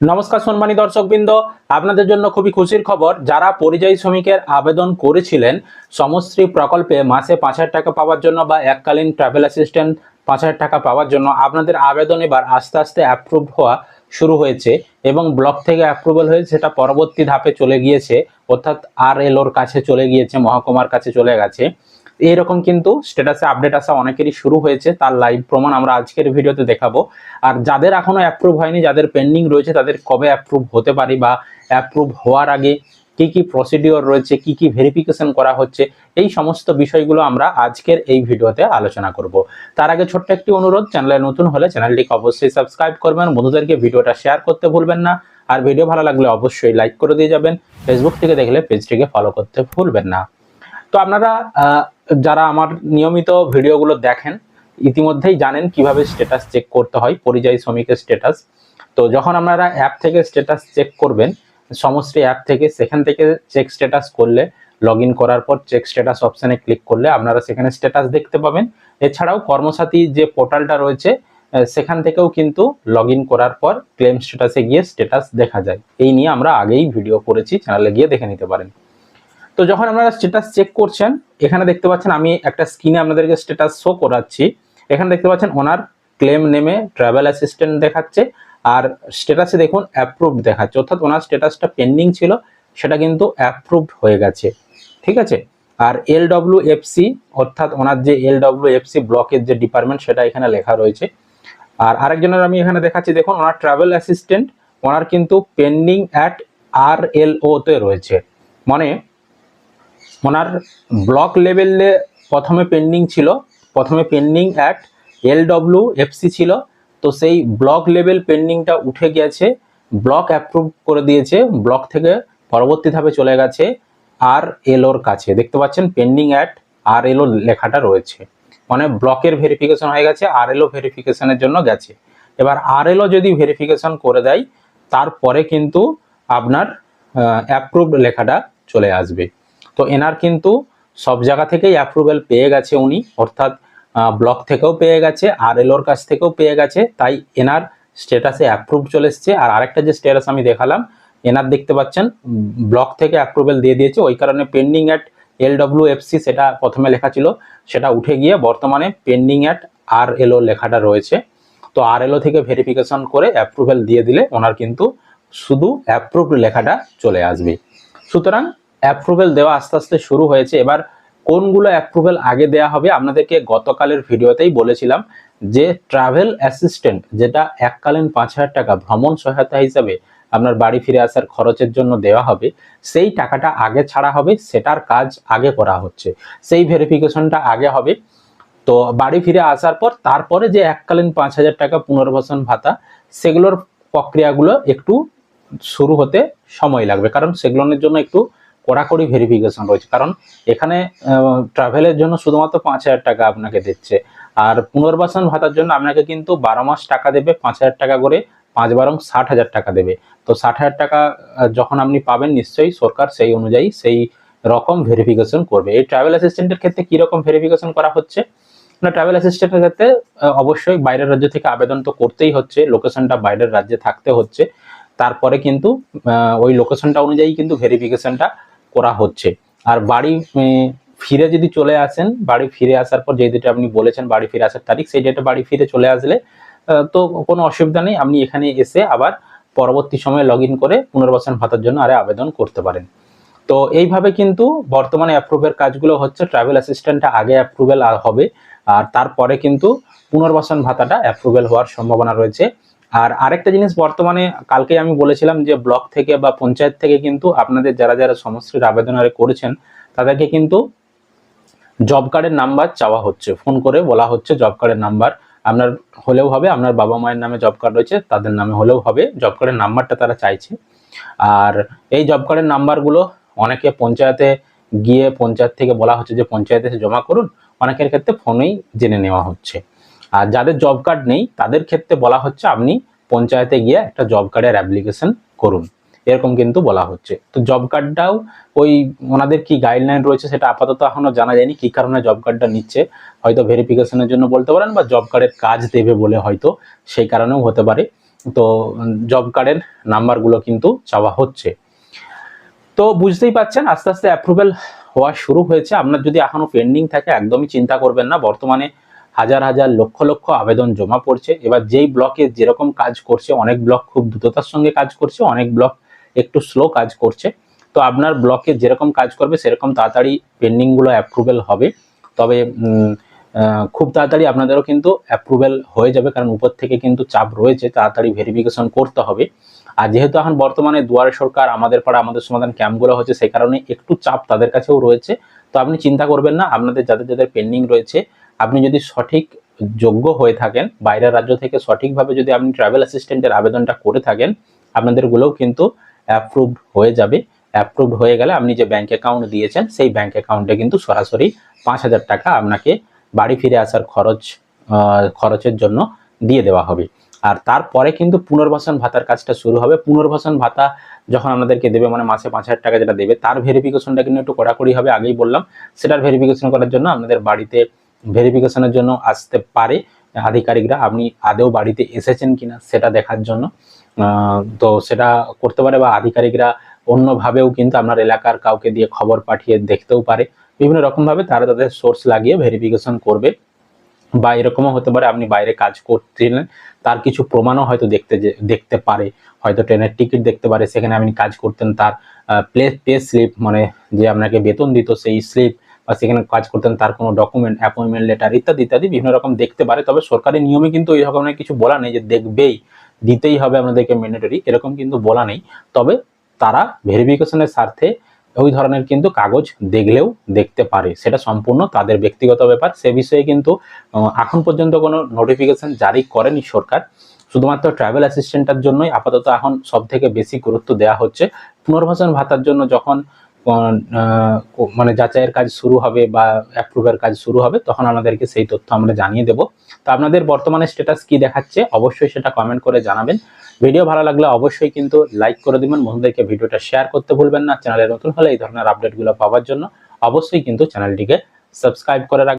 নমস্কার সম্মানী দর্শকবৃন্দ, আপনাদের জন্য খুবই খুশির খবর, যারা পরিযায়ী শ্রমিকের আবেদন করেছিলেন, সমশ্রী প্রকল্পে মাসে পাঁচ হাজার টাকা পাওয়ার জন্য বা এককালীন ট্রাভেল অ্যাসিস্ট্যান্ট পাঁচ হাজার টাকা পাওয়ার জন্য আপনাদের আবেদন এবার আস্তে আস্তে অ্যাপ্রুভ হওয়া শুরু হয়েছে এবং ব্লক থেকে অ্যাপ্রুভাল হয়ে সেটা পরবর্তী ধাপে চলে গিয়েছে, অর্থাৎ আর এল ওর কাছে চলে গিয়েছে, মহকুমার কাছে চলে গেছে। এইরকম কিন্তু স্ট্যাটাসে আপডেট আসা অনেকেরই শুরু হয়েছে, তার লাইভ প্রমাণ আমরা আজকের ভিডিওতে দেখাবো। আর যাদের এখনও অ্যাপ্রুভ হয়নি, যাদের পেন্ডিং রয়েছে, তাদের কবে অ্যাপ্রুভ হতে পারে বা অ্যাপ্রুভ হওয়ার আগে কি কি প্রসিডিওর রয়েছে, কি কি ভেরিফিকেশন করা হচ্ছে, এই সমস্ত বিষয়গুলো আমরা আজকের এই ভিডিওতে আলোচনা করব। তার আগে ছোট্ট একটি অনুরোধ, চ্যানেলে নতুন হলে চ্যানেলটিকে অবশ্যই সাবস্ক্রাইব করবেন, বন্ধুদেরকে ভিডিওটা শেয়ার করতে ভুলবেন না। আর ভিডিও ভালো লাগলে অবশ্যই লাইক করে দিয়ে যাবেন ফেসবুক থেকে দেখলে পেজটিকে ফলো করতে ভুলবেন না। তো আপনারা যারা আমার নিয়মিত ভিডিওগুলো দেখেন, ইতিমধ্যেই জানেন কীভাবে স্ট্যাটাস চেক করতে হয়, পরিযায়ী শ্রমিকের স্ট্যাটাস তো যখন আপনারা অ্যাপ থেকে স্ট্যাটাস চেক করবেন, সমস্ত অ্যাপ থেকে সেখান থেকে চেক স্ট্যাটাস করলে লগ করার পর চেক স্ট্যাটাস অপশানে ক্লিক করলে আপনারা সেখানে স্ট্যাটাস দেখতে পাবেন। এছাড়াও কর্মসাথী যে পোর্টালটা রয়েছে সেখান থেকেও কিন্তু লগ করার পর ক্লেম স্ট্যাটাসে গিয়ে স্ট্যাটাস দেখা যায়। এই নিয়ে আমরা আগেই ভিডিও করেছি চ্যানেলে গিয়ে দেখে নিতে পারেন। তো যখন আপনারা স্ট্যাটাস চেক করছেন, এখানে দেখতে পাচ্ছেন আমি একটা স্ক্রিনে আপনাদেরকে স্ট্যাটাস শো করাচ্ছি। এখানে দেখতে পাচ্ছেন ওনার ক্লেম নেমে ট্রাভেল অ্যাসিস্ট্যান্ট দেখাচ্ছে আর স্ট্যাটাসে দেখুন অ্যাপ্রুভড দেখাচ্ছে। অর্থাৎ ওনার স্ট্যাটাসটা পেন্ডিং ছিল, সেটা কিন্তু অ্যাপ্রুভড হয়ে গেছে। ঠিক আছে? আর এল এফসি অর্থাৎ ওনার যে এল এফসি ব্লকের যে ডিপার্টমেন্ট সেটা এখানে লেখা রয়েছে। আর আরেকজনের আমি এখানে দেখাচ্ছি, দেখুন ওনার ট্রাভেল অ্যাসিস্ট্যান্ট ওনার কিন্তু পেন্ডিং অ্যাট আর এল ওতে রয়েছে। মানে ওনার ব্লক লেভেলে প্রথমে পেন্ডিং ছিল। প্রথমে pending at L W FC ছিল। তো সেই ব্লক লেভেল পেন্ডিংটা উঠে গেছে ব্লক অ্যাপ্রুভ করে দিয়েছে। ব্লক থেকে পরবর্তী ধাপে চলে গেছে আর এলোর কাছে। দেখতে পাচ্ছেন পেন্ডিং অ্যাট আর এলো লেখাটা রয়েছে। মানে ব্লকের ভেরিফিকেশন হয়ে গেছে, আর এলো ভেরিফিকেশনের জন্য গেছে। এবার আর এলো যদি ভেরিফিকেশন করে দেয়, তারপরে কিন্তু আপনার অ্যাপ্রুভড লেখাটা চলে আসবে। তো এনার কিন্তু সব জায়গা থেকেই অ্যাপ্রুভেল পেয়ে গেছে উনি, অর্থাৎ ব্লক থেকেও পেয়ে গেছে আর এলোর কাছ থেকেও পেয়ে গেছে, তাই এনার স্ট্যাটাসে অ্যাপ্রুভ চলে এসছে। আর আরেকটা যে স্ট্যাটাস আমি দেখালাম, এনার দেখতে পাচ্ছেন ব্লক থেকে অ্যাপ্রুভেল দিয়ে দিয়েছে, ওই কারণে pending at L W FC সেটা প্রথমে লেখা ছিল, সেটা উঠে গিয়ে বর্তমানে পেন্ডিং অ্যাট আর এলও লেখাটা রয়েছে। তো আর এলও থেকে ভেরিফিকেশন করে অ্যাপ্রুভেল দিয়ে দিলে ওনার কিন্তু শুধু অ্যাপ্রুভ লেখাটা চলে আসবে। সুতরাং অ্যাপ্রুভেল দেওয়া আস্তে আস্তে শুরু হয়েছে। এবার কোনগুলো অ্যাপ্রুভেল আগে দেওয়া হবে আপনাদেরকে গতকালের ভিডিওতেই বলেছিলাম যে ট্রাভেল অ্যাসিস্ট্যান্ট যেটা এককালীন পাঁচ হাজার টাকা ভ্রমণ সহায়তা হিসাবে আপনার বাড়ি ফিরে আসার খরচের জন্য দেওয়া হবে, সেই টাকাটা আগে ছাড়া হবে, সেটার কাজ আগে করা হচ্ছে। সেই ভেরিফিকেশনটা আগে হবে। তো বাড়ি ফিরে আসার পর, তারপরে যে এককালীন পাঁচ হাজার টাকা পুনর্বাসন ভাতা, সেগুলোর প্রক্রিয়াগুলো একটু শুরু হতে সময় লাগবে। কারণ সেগুলোর জন্য একটু কড়াকড়ি ভেরিফিকেশন রয়েছে। কারণ এখানে ট্রাভেলের জন্য শুধুমাত্র পাঁচ হাজার টাকা আপনাকে দিচ্ছে। আর পুনর্বাসন ভাতার জন্য আপনাকে কিন্তু বারো মাস টাকা দেবে, পাঁচ হাজার টাকা করে পাঁচ বারং ষাট হাজার টাকা দেবে। তো ষাট হাজার টাকা যখন আপনি পাবেন নিশ্চয়ই সরকার সেই অনুযায়ী সেই রকম ভেরিফিকেশন করবে। এই ট্রাভেল অ্যাসিস্ট্যান্টের ক্ষেত্রে কীরকম ভেরিফিকেশন করা হচ্ছে? না ট্রাভেল অ্যাসিস্ট্যান্টের ক্ষেত্রে অবশ্যই বাইরের রাজ্য থেকে আবেদন তো করতেই হচ্ছে লোকেশনটা বাইরের রাজ্যে থাকতে হচ্ছে। তারপরে কিন্তু ওই লোকেশনটা অনুযায়ী কিন্তু ভেরিফিকেশনটা করা হচ্ছে। আর বাড়ি ফিরে যদি চলে আসেন, বাড়ি ফিরে আসার পর যে ডেটে আপনি বলেছেন, বাড়ি ফিরে আসার তারিখ, সেই ডেটে বাড়ি ফিরে চলে আসলে তো কোনো অসুবিধা নেই। আপনি এখানে এসে আবার পরবর্তী সময়ে লগ করে পুনর্বাসন ভাতার জন্য আরে আবেদন করতে পারেন। তো এইভাবে কিন্তু বর্তমানে অ্যাপ্রুভের কাজগুলো হচ্ছে। ট্রাভেল অ্যাসিস্ট্যান্টটা আগে অ্যাপ্রুভেল হবে, আর তারপরে কিন্তু পুনর্বাসন ভাতাটা অ্যাপ্রুভেল হওয়ার সম্ভাবনা রয়েছে। আর আরেকটা জিনিস বর্তমানে কালকে আমি বলেছিলাম যে ব্লক থেকে বা পঞ্চায়েত থেকে কিন্তু আপনাদের যারা যারা সমস্যার আবেদন আরে করেছেন, তাদেরকে কিন্তু জব কার্ডের নাম্বার চাওয়া হচ্ছে। ফোন করে বলা হচ্ছে জব কার্ডের নাম্বার আপনার হলেও হবে, আপনার বাবা মায়ের নামে জব কার্ড রয়েছে, তাদের নামে হলেও হবে। জব কার্ডের নাম্বারটা তারা চাইছে। আর এই জব কার্ডের নাম্বারগুলো অনেকে পঞ্চায়েতে গিয়ে পঞ্চায়েত থেকে বলা হচ্ছে যে পঞ্চায়েতে জমা করুন। অনেকের ক্ষেত্রে ফোনেই জেনে নেওয়া হচ্ছে। আর যাদের জব কার্ড নেই, তাদের ক্ষেত্রে বলা হচ্ছে আপনি পঞ্চায়েতে গিয়ে একটা জব কার্ডের অ্যাপ্লিকেশন করুন। এরকম কিন্তু বলা হচ্ছে। তো জব কার্ডটাও ওই ওনাদের কি গাইডলাইন রয়েছে সেটা আপাতত এখনও জানা যায়নি, কী কারণে জব কার্ডটা নিচ্ছে, হয়তো ভেরিফিকেশনের জন্য বলতে পারেন বা জব কার্ডের কাজ দেবে বলে হয়তো সেই কারণেও হতে পারে। তো জব কার্ডের নাম্বারগুলো কিন্তু চাওয়া হচ্ছে। তো বুঝতেই পাচ্ছেন, আস্তে আস্তে অ্যাপ্রুভেল হওয়া শুরু হয়েছে। আপনার যদি এখনও পেন্ডিং থাকে, একদমই চিন্তা করবেন না। বর্তমানে হাজার হাজার লক্ষ লক্ষ আবেদন জমা পড়ছে। এবার যেই ব্লকে যেরকম কাজ করছে, অনেক ব্লক খুব দ্রুততার সঙ্গে কাজ করছে, অনেক ব্লক একটু স্লো কাজ করছে। তো আপনার ব্লকে যেরকম কাজ করবে, সেরকম তাড়াতাড়ি পেন্ডিংগুলো অ্যাপ্রুভেল হবে। তবে খুব তাড়াতাড়ি আপনাদেরও কিন্তু অ্যাপ্রুভেল হয়ে যাবে, কারণ উপর থেকে কিন্তু চাপ রয়েছে, তাড়াতাড়ি ভেরিফিকেশন করতে হবে। আর যেহেতু এখন বর্তমানে দুয়ারে সরকার, আমাদের পাড়া, আমাদের সমাধান ক্যাম্পগুলো হচ্ছে সেই কারণে একটু চাপ তাদের কাছেও রয়েছে। তো আপনি চিন্তা করবেন না, আপনাদের যাদের যাদের পেন্ডিং রয়েছে আপনি যদি সঠিক যোগ্য হয়ে থাকেন, বাইরের রাজ্য থেকে সঠিকভাবে যদি আপনি ট্রাভেল অ্যাসিস্ট্যান্টের আবেদনটা করে থাকেন, আপনাদেরগুলোও কিন্তু অ্যাপ্রুভড হয়ে যাবে। অ্যাপ্রুভড হয়ে গেলে আপনি যে ব্যাংক অ্যাকাউন্ট দিয়েছেন, সেই ব্যাংক অ্যাকাউন্টে কিন্তু সরাসরি পাঁচ হাজার টাকা আপনাকে বাড়ি ফিরে আসার খরচ খরচের জন্য দিয়ে দেওয়া হবে। আর তারপরে কিন্তু পুনর্বাসন ভাতার কাজটা শুরু হবে। পুনর্বাসন ভাতা যখন আমাদেরকে দেবে মানে মাসে পাঁচ হাজার টাকা যেটা দেবে, তার ভেরিফিকেশনটা কিন্তু একটু কড়াকড়ি হবে। আগেই বললাম, সেটার ভেরিফিকেশন করার জন্য আপনাদের বাড়িতে ভেরিফিকেশনের জন্য আসতে পারে। আধিকারিকরা, আপনি আদেও বাড়িতে এসেছেন কিনা সেটা দেখার জন্য। তো সেটা করতে পারে বা আধিকারিকরা অন্যভাবেও কিন্তু আপনার এলাকার কাউকে দিয়ে খবর পাঠিয়ে দেখতেও পারে। বিভিন্ন রকমভাবে তারা তাদের সোর্স লাগিয়ে ভেরিফিকেশন করবে বা এরকমও হতে পারে আপনি বাইরে কাজ করছিলেন, তার কিছু প্রমাণও হয়তো দেখতে দেখতে পারে। হয়তো ট্রেনের টিকিট দেখতে পারে, সেখানে আপনি কাজ করতেন, তার প্লে পে স্লিপ মানে যে আপনাকে বেতন দিত সেই স্লিপ বা সেখানে কাজ করতেন, তার কোনো ডকুমেন্ট অ্যাপয়েন্টমেন্ট লেটার ইত্যাদি ইত্যাদি বিভিন্ন রকম দেখতে পারে। তবে সরকারি নিয়মে কিন্তু এই রকমের কিছু বলা নেই যে দেখবেই, দিতেই হবে আপনাদেরকে ম্যান্ডেটরি এরকম কিন্তু বলা নেই। তবে তারা ভেরিফিকেশনের স্বার্থে ওই ধরনের কিন্তু কাগজ দেখলেও দেখতে পারে। সেটা সম্পূর্ণ তাদের ব্যক্তিগত ব্যাপার। সে বিষয়ে কিন্তু এখন পর্যন্ত কোনো নোটিফিকেশন জারি করেনি সরকার। শুধুমাত্র ট্রাভেল অ্যাসিস্ট্যান্টের জন্যই আপাতত এখন সব থেকে বেশি গুরুত্ব দেওয়া হচ্ছে। পুনর্বাসন ভাতার জন্য যখন মানে যাচাইয়ের কাজ শুরু হবে বা অ্যাপ্রুভের কাজ শুরু হবে, তখন আমাদেরকে সেই তথ্য আমরা জানিয়ে দেব। তো আপনাদের বর্তমানে স্ট্যাটাস কি দেখাচ্ছে, অবশ্যই সেটা কমেন্ট করে জানাবেন। ভিডিও ভালো লাগলে অবশ্যই কিন্তু লাইক করে দেবেন। বন্ধুদেরকে ভিডিওটা শেয়ার করতে ভুলবেন না। চ্যানেলে নতুন হলে এই ধরনের আপডেটগুলো পাওয়ার জন্য অবশ্যই কিন্তু চ্যানেলটিকে সাবস্ক্রাইব করে রাখবেন।